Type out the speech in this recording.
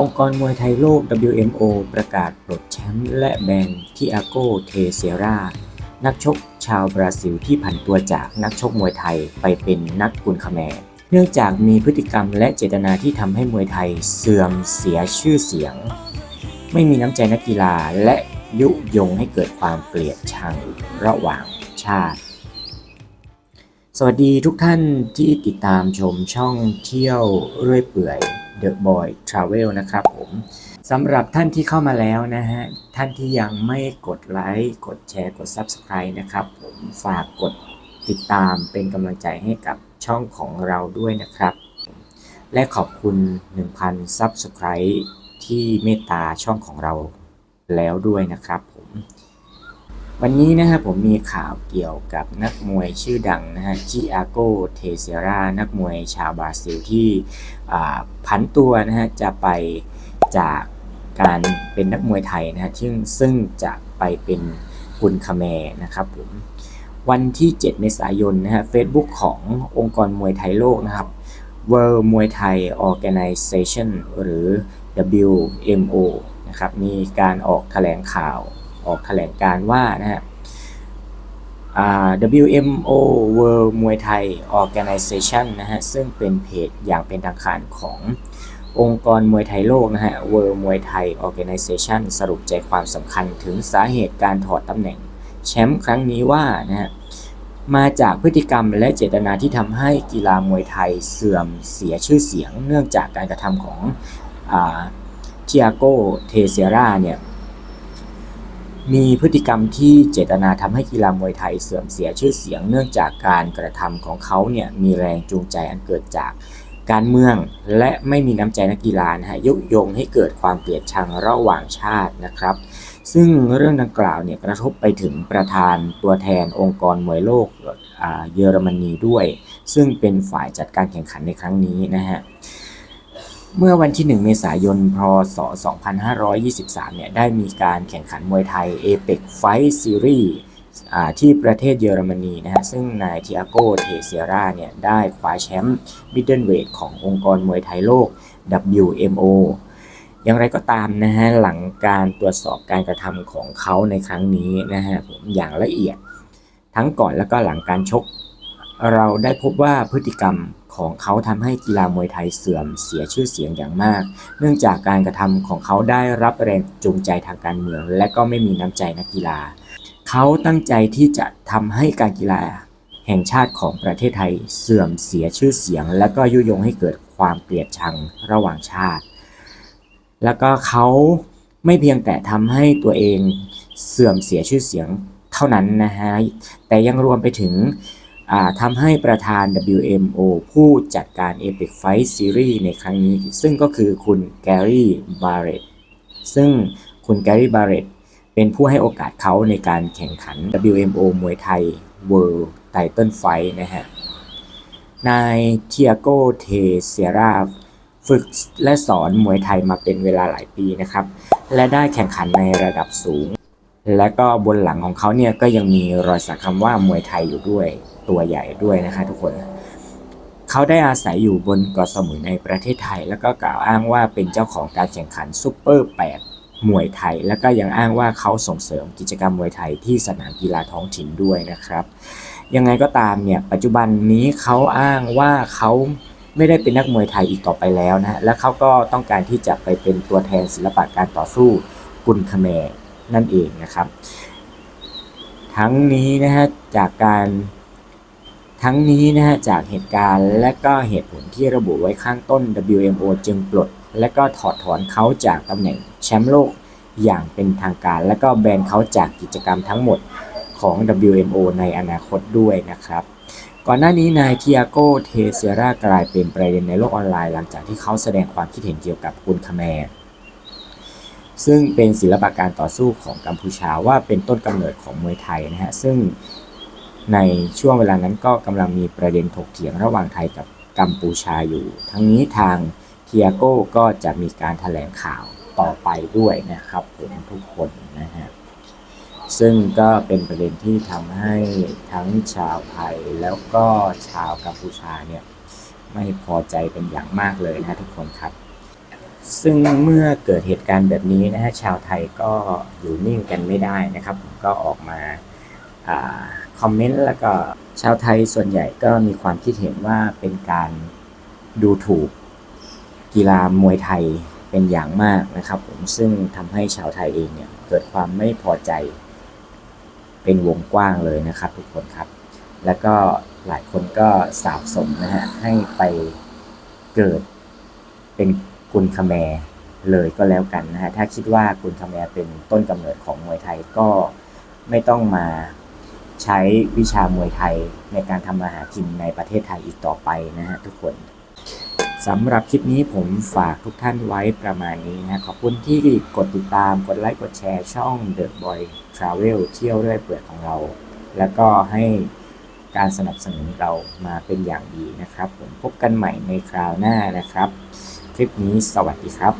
องค์กรมวยไทยโลก WMO ประกาศปลดแชมป์และแบนทิอาโกเทเซรานักชกชาวบราซิลที่ผันตัวจากนักชกมวยไทยไปเป็นนักกุนคแมรเนื่องจากมีพฤติกรรมและเจตนาที่ทำให้มวยไทยเสื่อมเสียชื่อเสียง ไม่มีน้ำใจนักกีฬาและยุยงให้เกิดความเกลียดชังระหว่างชาติ สวัสดีทุกท่านที่ติดตามชมช่องเที่ยวเรื่อยเปื่อย The Boy Travel นะครับผมสำหรับท่านที่เข้ามาแล้วนะฮะ ท่านที่ยังไม่กดไลค์ กดแชร์ กด Subscribe นะครับผมฝากกดติดตามเป็นกำลังใจให้กับช่องของเราด้วยนะครับ และขอบคุณ 1,000 Subscribe ที่เมตตาช่องของเราแล้วด้วยนะครับผ วันนี้นะครับผมมีข่าวเกี่ยวกับนักมวยชื่อดังนะฮะจิอาโกเทเซรา นักมวยชาวบราซิลที่ผันตัวนะฮะจะไปจากการเป็นนักมวยไทยนะฮะซึ่งซึ่งจะไปเป็นกุนคาแมนะครับผมวันที่ 7 เมษายนนะฮะ Facebook ขององค์กรมวยไทยโลกนะครับ World Muay Thai Organization หรือ WMO นะครับมีการออกแถลงข่าว ออกแถลงการว่านะฮะ WMO World Muay Thai Organization นะฮะ ซึ่งเป็นเพจอย่างเป็นทางการขององค์กรมวยไทยโลกนะฮะ World Muay Thai Organization สรุปใจความสำคัญถึงสาเหตุการถอดตำแหน่งแชมป์ครั้งนี้ว่านะฮะมาจากพฤติกรรมและเจตนาที่ทำให้กีฬามวยไทยเสื่อมเสียชื่อเสียง เนื่องจากการกระทำของทิอาโกเทเซราเนี่ย มีพฤติกรรมที่เจตนาทำให้กีฬามวยไทยเสื่อมเสียชื่อเสียง เนื่องจากการกระทำของเขาเนี่ยมีแรงจูงใจอันเกิดจากการเมืองและไม่มีน้ำใจนักกีฬานะฮะยุยงให้เกิดความเกลียดชังระหว่างชาตินะครับ ซึ่งเรื่องดังกล่าวเนี่ยกระทบไปถึงประธานตัวแทนองค์กรมวยโลกเยอรมนีด้วย ซึ่งเป็นฝ่ายจัดการแข่งขันในครั้งนี้นะฮะ เมื่อวันที่ 1 เมษายน พศ 2523 เนี่ย ได้มีการแข่งขันมวยไทย APEC Fight Series ที่ประเทศเยอรมนีนะฮะ ซึ่งนายทิอาโกเทเซียราเนี่ย ได้คว้าแชมป์มิดเดิลเวทขององค์กรมวยไทยโลก WMO อย่างไรก็ตามนะฮะ หลังการตรวจสอบการกระทำของเขาในครั้งนี้นะฮะผมอย่างละเอียด ทั้งก่อนแล้วก็หลังการชก เราได้พบว่าพฤติกรรม ของเขาทำให้กีฬามวยไทยเสื่อมเสียชื่อเสียงอย่างมาก เนื่องจากการกระทำของเขาได้รับแรงจูงใจทางการเมือง และก็ไม่มีน้ำใจนักกีฬา เขาตั้งใจที่จะทำให้การกีฬาแห่งชาติของประเทศไทยเสื่อมเสียชื่อเสียง และก็ยุยงให้เกิดความเกลียดชังระหว่างชาติ แล้วก็เขาไม่เพียงแต่ทำให้ตัวเองเสื่อมเสียชื่อเสียงเท่านั้นนะฮะ แต่ยังรวมไปถึง ทำให้ประธาน WMO ผู้จัดการ Epic Fight Series ในครั้งนี้ ซึ่งก็คือคุณแกรี่บาร์เรตซึ่งคุณแกรี่บาร์เรตเป็นผู้ให้โอกาสเขาในการแข่งขัน WMO มวยไทย World Title Fight นะฮะ นายเทียโกเทเซราฝึกและสอนมวยไทยมาเป็นเวลาหลายปีนะครับ และได้แข่งขันในระดับสูง และก็บนหลังของเขาเนี่ยก็ยังมีรอยสักคำว่ามวยไทยอยู่ด้วยตัวใหญ่ด้วยนะคะทุกคน เขาได้อาศัยอยู่บนเกาะสมุยในประเทศไทย แล้วก็กล่าวอ้างว่าเป็นเจ้าของการแข่งขันซูเปอร์8มวยไทย แล้วก็ยังอ้างว่าเขาส่งเสริมกิจกรรมมวยไทยที่สนามกีฬาท้องถิ่นด้วยนะครับ ยังไงก็ตามเนี่ยปัจจุบันนี้เขาอ้างว่าเขาไม่ได้เป็นนักมวยไทยอีกต่อไปแล้วนะฮะและเขาก็ต้องการที่จะไปเป็นตัวแทนศิลปะการต่อสู้กุนคแม นั่นเองนะครับ ทั้งนี้นะฮะจากการทั้งนี้นะฮะจากเหตุการณ์และก็เหตุผลที่ระบุไว้ข้างต้น WMO จึงปลด และก็ถอดถอนเขาจากตำแหน่งแชมป์โลกอย่างเป็นทางการ และก็แบนเขาจากกิจกรรมทั้งหมดของ WMO ในอนาคตด้วยนะครับ ก่อนหน้านี้นายทิอาโกเทเซรากลายเป็นประเด็นในโลกออนไลน์หลังจากที่เขาแสดงความคิดเห็นเกี่ยวกับกุนคาแมร์ ซึ่งเป็นศิลปะการต่อสู้ของกัมพูชาว่าเป็นต้นกำเนิดของมวยไทยนะฮะซึ่งในช่วงเวลานั้นก็กำลังมีประเด็นถกเถียงระหว่างไทยกับกัมพูชาอยู่ ทั้งนี้ทางเทียโก้ก็จะมีการถแถลงข่าวต่อไปด้วยนะครับผมทุกคนนะฮะซึ่งก็เป็นประเด็นที่ทำให้ทั้งชาวไทยแล้วก็ชาวกัมพูชาเนี่ยไม่พอใจเป็นอย่างมากเลยนะทุกคนครับ ซึ่งเมื่อเกิดเหตุการณ์แบบนี้นะฮะชาวไทยก็อยู่นิ่งกันไม่ได้นะครับผมก็ออกมาอาคอมเมนต์แล้วก็ชาวไทยส่วนใหญ่ก็มีความคิดเห็นว่าเป็นการดูถูกกีฬามวยไทยเป็นอย่างมากนะครับผมซึ่งทำให้ชาวไทยเองเนี่ยเกิดความไม่พอใจ เป็นวงกว้างเลยนะครับ ทุกคนครับ แล้วก็หลายคนก็สาบสมนะฮะให้ไปเกิดเป็น กุนคแมเลยก็แล้วกันนะฮะถ้าคิดว่ากุนคแมเป็นต้นกำเนิดของมวยไทยก็ไม่ต้องมาใช้วิชามวยไทยในการทำมาหากินในประเทศไทยอีกต่อไปนะฮะทุกคนสำหรับคลิปนี้ผมฝากทุกท่านไว้ประมาณนี้นะฮะขอบคุณที่กดติดตามกดไลค์กดแชร์ช่อง The Boy Travel เที่ยวเรื่อยเปื่อยของเรา แล้วก็ให้การสนับสนุนเรามาเป็นอย่างดีนะครับ ผมพบกันใหม่ในคราวหน้านะครับ คลิปนี้สวัสดีครับ